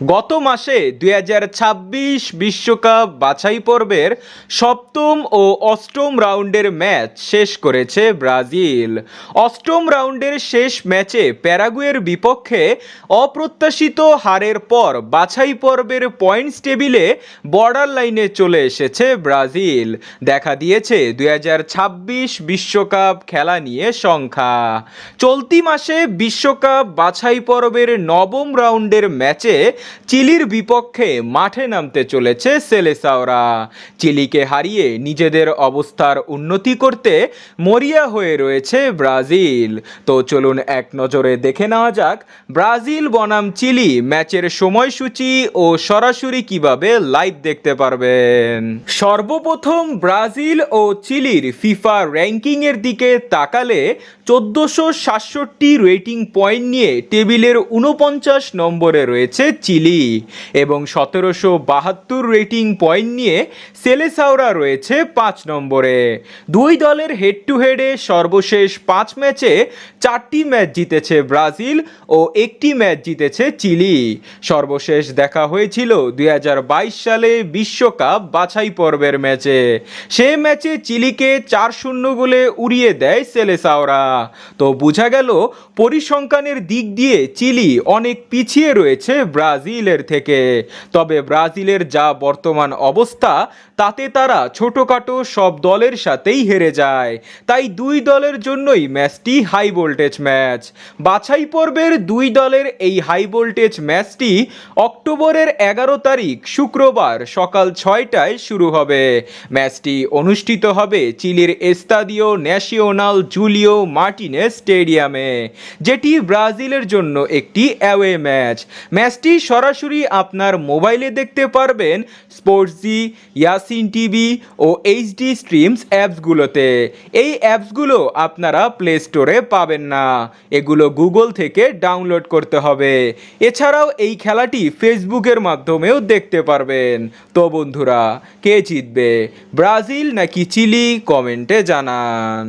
গত মাসে দুই বিশ্বকাপ বাছাই পর্বের সপ্তম ও অষ্টম রাউন্ডের ম্যাচ শেষ করেছে ব্রাজিল। অষ্টম রাউন্ডের শেষ ম্যাচে প্যারাগুয়ের বিপক্ষে অপ্রত্যাশিত হারের পর বাছাই পর্বের পয়েন্টস টেবিলে বর্ডার লাইনে চলে এসেছে ব্রাজিল। দেখা দিয়েছে দুই বিশ্বকাপ খেলা নিয়ে সংখ্যা চলতি মাসে বিশ্বকাপ বাছাই পর্বের নবম রাউন্ডের ম্যাচে চিলির বিপক্ষে মাঠে নামতে চলেছে সেলেসাওরা। চিলিকে হারিয়ে নিজেদের অবস্থার উন্নতি করতে মরিয়া হয়ে রয়েছে ব্রাজিল। তো চলুন এক নজরে দেখে নেওয়া যাক, ব্রাজিল বনাম চিলি ম্যাচের সময়সূচি ও সরাসরি কীভাবে লাইভ দেখতে পারবেন। সর্বপ্রথম ব্রাজিল ও চিলির ফিফা র্যাঙ্কিংয়ের দিকে তাকালে চোদ্দোশো সাতষট্টি রেটিং পয়েন্ট নিয়ে টেবিলের উনপঞ্চাশ নম্বরে রয়েছে চিলি। এবং সতেরোশো বাহাত্তর রেটিং পয়েন্ট নিয়ে সেলেসাওরা রয়েছে পাঁচ নম্বরে। দুই দলের হেড টু হেডে সর্বশেষ পাঁচ ম্যাচে চারটি ম্যাচ জিতেছে ব্রাজিল ও একটি ম্যাচ জিতেছে চিলি। সর্বশেষ দেখা হয়েছিল দুই হাজার বাইশ সালে বিশ্বকাপ বাছাই পর্বের ম্যাচে সে ম্যাচে চিলিকে চার শূন্য গোলে উড়িয়ে দেয় সেলেসাওরা। তো বোঝা গেল পরিসংখ্যানের দিক দিয়ে চিলি অনেক পিছিয়ে রয়েছে ব্রাজিলের থেকে। তবে ব্রাজিলের যা বর্তমান অবস্থা, তাতে তারা ছোটোখাটো সব দলের সাথেই হেরে যায়। তাই দুই দলের জন্যই ম্যাচটি হাই ভোল্টেজ ম্যাচ। বাছাই পর্বের দুই দলের এই হাই ভোল্টেজ ম্যাচটি অক্টোবরের এগারো তারিখ, শুক্রবার সকাল ছয়টায় শুরু হবে। ম্যাচটি অনুষ্ঠিত হবে চিলির এস্তাদিও ন্যাশনাল জুলিও মার্টিনেস স্টেডিয়ামে, যেটি ব্রাজিলের জন্য একটি অ্যাওয়ে ম্যাচ। ম্যাচটি সরাসরি আপনার মোবাইলে দেখতে পারবেন স্পোর্টসজি ইয়াসিন টিভি ও এইচডি স্ট্রিমস অ্যাপসগুলোতে। এই অ্যাপসগুলো আপনারা প্লে স্টোরে পাবেন না। এগুলো গুগল থেকে ডাউনলোড করতে হবে। এছাড়াও এই খেলাটি ফেসবুকের মাধ্যমেও দেখতে পারবেন। তো বন্ধুরা, কে জিতবে? ব্রাজিল নাকি চিলি? কমেন্টে জানান।